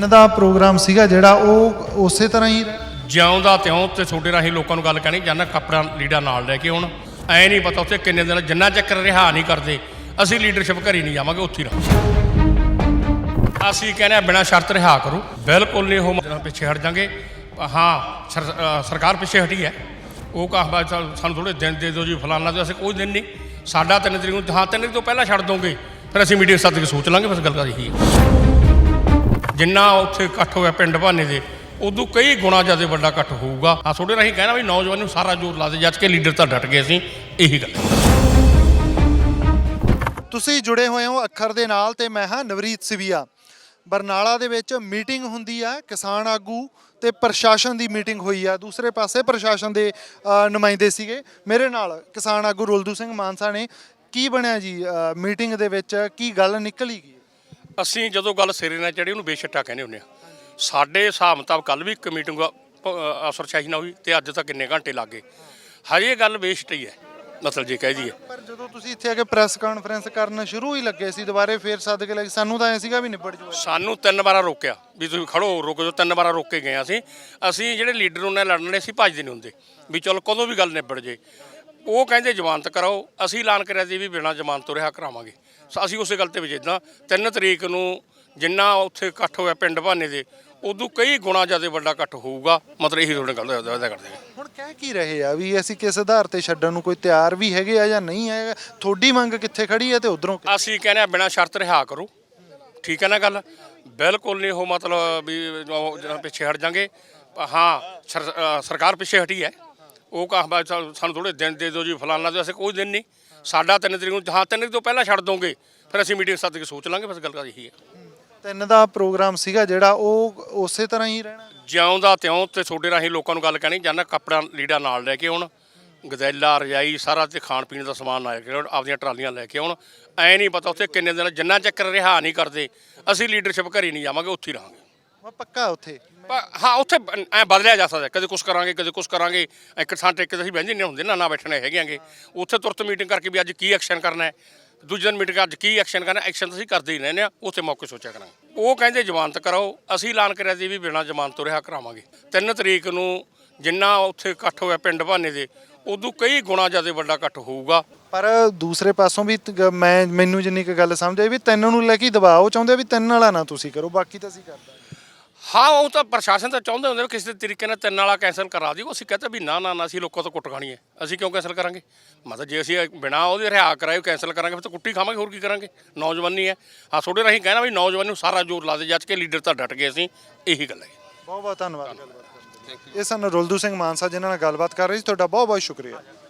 ਤਿੰਨ ਦਾ ਪ੍ਰੋਗਰਾਮ ਸੀਗਾ ਜਿਹੜਾ ਉਹ ਉਸੇ ਤਰ੍ਹਾਂ ਹੀ ਜਿਉਂਦਾ ਤਿਉਂ ਤੇ ਛੋਟੇ ਰਾਹੀਂ ਲੋਕਾਂ ਨੂੰ ਗੱਲ ਕਹਿਣੀ ਜਾਨਾ ਕੱਪੜਾ ਲੀੜਾ ਨਾਲ ਲੈ ਕੇ ਆਉਣ। ਐ ਨਹੀਂ ਪਤਾ ਉੱਥੇ ਕਿੰਨੇ ਦਿਨ ਜਿੰਨਾ ਚੱਕਰ ਰਿਹਾ ਨਹੀਂ ਕਰਦੇ। ਅਸੀਂ ਲੀਡਰਸ਼ਿਪ ਘਰੀ ਨਹੀਂ ਜਾਵਾਂਗੇ, ਉੱਥੇ ਹੀ ਰਹਾਂਗੇ। ਅਸੀਂ ਕਹਿੰਦੇ ਆ ਬਿਨਾਂ ਸ਼ਰਤ ਰਿਹਾ ਕਰੋ। ਬਿਲਕੁਲ ਨਹੀਂ ਉਹ ਪਿੱਛੇ ਹਟ ਜਾਾਂਗੇ। ਹਾਂ ਸਰਕਾਰ ਪਿੱਛੇ ਹਟੀ ਹੈ। ਉਹ ਕਹਾ ਸਾਨੂੰ ਥੋੜੇ ਦਿਨ ਦੇ ਦਿਓ ਜੀ, ਫਲਾਨਾ ਦੇ ਅਸੀਂ ਕੋਈ ਦਿਨ ਨਹੀਂ। ਸਾਡਾ ਤਿੰਨ ਤਰੀਕ ਨੂੰ, ਹਾਂ, ਤਿੰਨ ਤਰੀਕ ਤੋਂ ਪਹਿਲਾਂ ਛੱਡ ਦੋਗੇ। ਫਿਰ ਅਸੀਂ ਮੀਡੀਆ ਸੱਦ ਕੇ ਸੋਚ ਲਾਂਗੇ ਬਸ ਗੱਲ ਕਰ ਇਹੀ ਹੈ ਜਿੰਨਾ ਉੱਥੇ ਇਕੱਠ ਹੋਇਆ ਪਿੰਡ ਭਾਨੇ ਦੇ, ਉਦੋਂ ਕਈ ਗੁਣਾ ਜ਼ਿਆਦਾ ਵੱਡਾ ਇਕੱਠ ਹੋਊਗਾ। ਆ ਤੁਹਾਡੇ ਰਾਹੀਂ ਕਹਿਣਾ ਵੀ ਨੌਜਵਾਨ ਨੂੰ ਸਾਰਾ ਜ਼ੋਰ ਲਾ ਦੇ, ਜੱਜ ਕੇ ਲੀਡਰ ਤਾਂ ਡਟ ਗਏ ਅਸੀਂ ਇਹੀ ਗੱਲ। ਤੁਸੀਂ ਜੁੜੇ ਹੋਏ ਹੋ ਅੱਖਰ ਦੇ ਨਾਲ ਤੇ ਮੈਂ ਹਾਂ ਨਵਰੀਤ ਸਿਵੀਆ। ਬਰਨਾਲਾ ਦੇ ਵਿੱਚ ਮੀਟਿੰਗ ਹੁੰਦੀ ਆ, ਕਿਸਾਨ ਆਗੂ ਤੇ ਪ੍ਰਸ਼ਾਸਨ ਦੀ ਮੀਟਿੰਗ ਹੋਈ ਆ। ਦੂਸਰੇ ਪਾਸੇ ਪ੍ਰਸ਼ਾਸਨ ਦੇ ਨੁਮਾਇੰਦੇ ਸੀਗੇ। ਮੇਰੇ ਨਾਲ ਕਿਸਾਨ ਆਗੂ ਰੁਲਦੂ ਸਿੰਘ ਮਾਨਸਾ ਨੇ। ਕੀ ਬਣਿਆ ਜੀ ਮੀਟਿੰਗ ਦੇ ਵਿੱਚ? ਕੀ ਗੱਲ ਨਿਕਲੀ ਗਈ? ਅਸੀਂ ਜਦੋਂ ਗੱਲ ਸਿਰੇ ਨਾਲ ਚੜੀ ਉਹਨੂੰ ਬੇਸ਼ੱਟਾ ਕਹਿੰਦੇ ਹੁੰਦੇ ਆ। ਸਾਡੇ ਹਿਸਾਬ ਮੁਤਾਬਕ ਕੱਲ ਵੀ ਇੱਕ ਮੀਟਿੰਗ ਅਫਸਰਸ਼ਾਹੀ ਨਾਲ ਹੋਈ ਤੇ ਅੱਜ ਤਾਂ ਕਿੰਨੇ ਘੰਟੇ ਲੱਗੇ ਹਜੇ ਗੱਲ ਬੇਸ਼ੱਟ ਹੀ ਹੈ ਮਤਲਬ ਜੇ ਕਹਿ ਦਈਏ। ਪਰ ਜਦੋਂ ਤੁਸੀਂ ਇੱਥੇ ਆ ਕੇ ਪ੍ਰੈਸ ਕਾਨਫਰੰਸ ਕਰਨ ਸ਼ੁਰੂ ਹੀ ਲੱਗੇ ਸੀ ਦੁਬਾਰੇ ਫੇਰ ਸੱਦ ਕੇ ਲੈ ਕੇ ਸਾਨੂੰ ਤਾਂ ਐ ਸੀਗਾ ਵੀ ਨਿਬੜ ਜੂਗਾ ਸਾਨੂੰ ਤਿੰਨ ਵਾਰਾ ਰੋਕਿਆ ਵੀ ਤੁਸੀਂ ਖੜੋ ਰੁਕ ਜਾਓ ਤਿੰਨ ਵਾਰਾ ਰੋਕ ਕੇ ਗਏ ਅਸੀਂ ਅਸੀਂ ਜਿਹੜੇ ਲੀਡਰ ਉਹਨਾਂ ਲੜਨ ਸੀ ਭੱਜਦੇ ਨਹੀਂ ਹੁੰਦੇ। ਵੀ ਚਲੋ ਕਦੋਂ ਵੀ ਗੱਲ ਨਿਬੜ ਜੇ। ਉਹ ਕਹਿੰਦੇ ਜ਼ਮਾਨਤ ਕਰਾਓ ਅਸੀਂ ਐਲਾਨ ਕਰਿਆ ਸੀ ਵੀ ਬਿਨਾਂ ਜ਼ਮਾਨਤ ਤੋਂ ਰਿਹਾ ਕਰਾਵਾਂਗੇ। ਸੋ ਅਸੀਂ ਉਸੇ ਗੱਲ ਤੇ ਵਿਜੇਦਾਂ ਤਿੰਨ ਤਰੀਕ ਨੂੰ ਜਿੰਨਾ ਉੱਥੇ ਇਕੱਠ ਹੋਇਆ ਪਿੰਡ ਭਾਨੇ ਦੇ ਉਦੋਂ ਕਈ ਗੁਣਾ ਜ਼ਿਆਦਾ ਵੱਡਾ ਇਕੱਠ ਹੋਊਗਾ। ਮਤਲਬ ਇਹੀ ਤੁਹਾਡੇ ਗੱਲ ਦਾ ਵਾਅਦਾ ਕਰਦੇ ਹਾਂ ਹੁਣ ਕਹਿ ਕੀ ਰਹੇ ਆ ਵੀ ਅਸੀਂ ਕਿਸ ਆਧਾਰ ਤੇ ਛੱਡਣ ਨੂੰ ਕੋਈ ਤਿਆਰ ਵੀ ਹੈਗੇ ਆ ਜਾਂ ਨਹੀਂ ਹੈਗਾ? ਤੁਹਾਡੀ ਮੰਗ ਕਿੱਥੇ ਖੜੀ ਹੈ ਤੇ ਉਧਰੋਂ ਅਸੀਂ ਕਹਿੰਦੇ ਆ ਬਿਨਾਂ ਸ਼ਰਤ ਰਿਹਾ ਕਰੋ। ਠੀਕ ਹੈ ਨਾ ਗੱਲ? ਬਿਲਕੁਲ ਨਹੀਂ ਉਹ ਮਤਲਬ ਵੀ ਪਿੱਛੇ ਹਟ ਜਾਾਂਗੇ। ਹਾਂ ਸਰਕਾਰ ਪਿੱਛੇ ਹਟੀ ਹੈ। ਉਹ ਕਹਾ ਸਾਨੂੰ ਥੋੜੇ ਦਿਨ ਦੇ ਦਿਓ ਜੀ ਫਲਾਨਾ ਦੇ ਅਸੀਂ ਕੋਈ ਦਿਨ ਨਹੀਂ। ਸਾਡਾ ਤਿੰਨ ਤਰੀਕ ਨੂੰ ਹਾਂ ਤਿੰਨ ਤਰੀਕ ਤੋਂ ਪਹਿਲਾਂ ਛੱਡ ਦੋਗੇ। ਫਿਰ ਅਸੀਂ ਮੀਟਿੰਗ ਸੱਦ ਕੇ ਸੋਚ ਲਾਂਗੇ ਬਸ ਗੱਲ ਕਰ ਇਹੀ ਹੈ। ਤਿੰਨ ਦਾ ਪ੍ਰੋਗਰਾਮ ਸੀਗਾ ਜਿਹੜਾ ਉਹ ਉਸੇ ਤਰ੍ਹਾਂ ਹੀ ਰਹਿਣਾ? ਜਿਉਂਦਾ ਤਿਉਂ ਤੇ ਛੋਟੇ ਰਾਹੀਂ ਲੋਕਾਂ ਨੂੰ ਗੱਲ ਕਹਿਣੀ ਜਾਨਾ ਕੱਪੜਾ ਲੀੜਾ ਨਾਲ ਲੈ ਕੇ ਆਉਣ ਗਦੈਲਾ ਰਜਾਈ ਸਾਰਾ ਤੇ ਖਾਣ ਪੀਣ ਦਾ ਸਮਾਨ ਲੈ ਕੇ ਆਉਣ ਆਪਦੀਆਂ ਟਰਾਲੀਆਂ ਲੈ ਕੇ ਆਉਣ। ਐ ਨਹੀਂ ਪਤਾ ਉੱਥੇ ਕਿੰਨੇ ਦਿਨ ਜਿੰਨਾ ਚੱਕਰ ਰਿਹਾ ਨਹੀਂ ਕਰਦੇ। ਅਸੀਂ ਲੀਡਰਸ਼ਿਪ ਘਰੀ ਨਹੀਂ ਜਾਵਾਂਗੇ ਉੱਥੇ ਹੀ ਰਹਾਂਗੇ। ਮੈਂ ਪੱਕਾ ਉੱਥੇ। ਹਾਂ ਉੱਥੇ ਐ ਬਦਲਿਆ ਜਾ ਸਕਦਾ। ਕਦੇ ਕੁਛ ਕਰਾਂਗੇ ਕਦੇ ਕੁਛ ਕਰਾਂਗੇ। ਇੱਕ ਥਾਂ ਟਿਕ ਕੇ ਅਸੀਂ ਬਹਿੰਦੇ ਨਹੀਂ ਹੁੰਦੇ ਨਾ ਨਾ ਬੈਠਣੇ ਹੈਗੇਆਂਗੇ ਉੱਥੇ ਤੁਰਤ ਮੀਟਿੰਗ ਕਰਕੇ ਵੀ ਅੱਜ ਕੀ ਐਕਸ਼ਨ ਕਰਨਾ ਹੈ? ਦੂਜੇ ਦਿਨ ਮੀਟਿੰਗ ਅੱਜ ਕੀ ਐਕਸ਼ਨ ਕਰਨਾ ਐਕਸ਼ਨ ਤਾਂ ਅਸੀਂ ਕਰਦੇ ਹੀ ਰਹਿੰਦੇ ਆ ਉੱਥੇ ਮੌਕੇ ਸੋਚਿਆ ਕਰਾਂਗੇ। ਉਹ ਕਹਿੰਦੇ ਜ਼ਮਾਨਤ ਕਰਾਓ। ਅਸੀਂ ਐਲਾਨ ਕਰਿਆ ਸੀ ਵੀ ਬਿਨਾਂ ਜ਼ਮਾਨਤ ਤੋਂ ਰਿਹਾ ਕਰਾਵਾਂਗੇ। ਤਿੰਨ ਤਰੀਕ ਨੂੰ ਜਿੰਨਾ ਉੱਥੇ ਇਕੱਠ ਹੋਇਆ ਪਿੰਡ ਭਾਨੇ ਦੇ ਉਦੋਂ ਕਈ ਗੁਣਾ ਜ਼ਿਆਦਾ ਵੱਡਾ ਇਕੱਠ ਹੋਊਗਾ। ਪਰ ਦੂਸਰੇ ਪਾਸੋਂ ਵੀ ਤ- ਗ- ਮੈਂ ਮੈਨੂੰ ਜਿੰਨੀ ਕੁ ਗੱਲ ਸਮਝ ਆਈ ਵੀ ਤਿੰਨ ਨੂੰ ਲੈ ਕੇ ਦਬਾਅ ਉਹ ਚਾਹੁੰਦੇ ਆ ਵੀ ਤਿੰਨ ਵਾਲਾ ਨਾ ਤੁਸੀਂ ਕਰੋ ਬਾਕੀ ਤਾਂ ਅਸੀਂ ਕਰਦੇ ਹਾਂ, ਉਹ ਤਾਂ ਪ੍ਰਸ਼ਾਸਨ ਤਾਂ ਚਾਹੁੰਦੇ ਹੁੰਦੇ ਵੀ ਕਿਸੇ ਤਰੀਕੇ ਨਾਲ ਤਿੰਨ ਵਾਲਾ ਕੈਂਸਲ ਕਰਾ ਦਿਓ ਅਸੀਂ ਕਹਤੇ ਵੀ ਨਾ ਨਾ ਨਾ, ਅਸੀਂ ਲੋਕਾਂ ਤੋਂ ਕੁੱਟ ਖਾਣੀ ਹੈ। ਅਸੀਂ ਕਿਉਂ ਕੈਂਸਲ ਕਰਾਂਗੇ? ਮਤਲਬ ਜੇ ਅਸੀਂ ਬਿਨਾ ਉਹਦੇ ਰਿਹਾ ਕਰਾਏ ਕੈਂਸਲ ਕਰਾਂਗੇ, ਫਿਰ ਤਾਂ ਕੁੱਟੀ ਖਾਵਾਂਗੇ, ਹੋਰ ਕੀ ਕਰਾਂਗੇ? ਨੌਜਵਾਨੀ ਹੈ। ਹਾਂ, ਤੁਹਾਡੇ ਰਾਹੀਂ ਕਹਿਣਾ ਵੀ ਨੌਜਵਾਨ ਨੂੰ ਸਾਰਾ ਜ਼ੋਰ ਲਾ ਦੇ ਜੱਜ ਕੇ ਲੀਡਰ ਤਾਂ ਡਟ ਗਏ ਅਸੀਂ। ਇਹੀ ਗੱਲ ਹੈ। ਬਹੁਤ ਬਹੁਤ ਧੰਨਵਾਦ। ਗੱਲਬਾਤ ਕਰਨ ਲਈ ਇਹ ਸਨ ਰੁਲਦੂ ਸਿੰਘ ਮਾਨਸਾ, ਜਿਨ੍ਹਾਂ ਨਾਲ ਗੱਲਬਾਤ ਕਰ ਰਹੇ ਸੀ। ਤੁਹਾਡਾ ਬਹੁਤ ਬਹੁਤ ਸ਼ੁਕਰੀਆ।